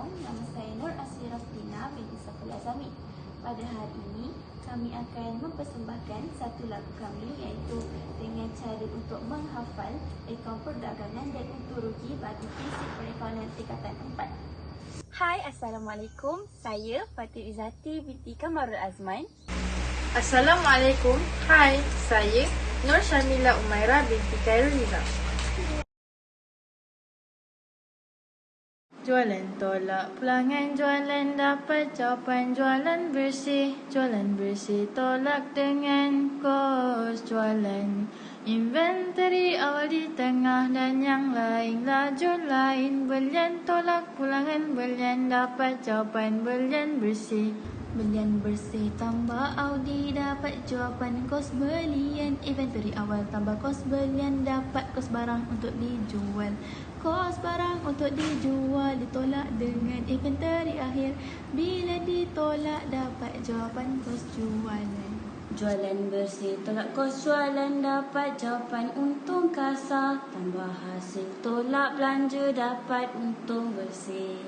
Assalamualaikum. Nama saya Nur Asira Fina binti Saful Azami. Pada hari ini, kami akan mempersembahkan satu lagu kami iaitu dengan cara untuk menghafal akaun perdagangan dan untung rugi bagi fisik perekonomian tingkatan 4. Hai, Assalamualaikum. Saya Fatih Izzati binti Kamarul Azman. Assalamualaikum. Hai, saya Nur Syamila Umaira binti Khairul Nizam. Jualan tolak pulangan, jualan dapat jawapan Jualan bersih, jualan bersih tolak dengan kos jualan Inventory awal di tengah dan yang lain Lajur lain, belian tolak pulangan Belian dapat jawapan, belian bersih. Belian bersih tambah Audi dapat jawapan kos belian. Inventory awal tambah kos belian dapat kos barang untuk dijual. Kos barang untuk dijual ditolak dengan inventory akhir. Bila ditolak dapat jawapan kos jualan Jualan bersih tolak kos jualan dapat jawapan untung kasar. Tambah hasil tolak belanja dapat untung bersih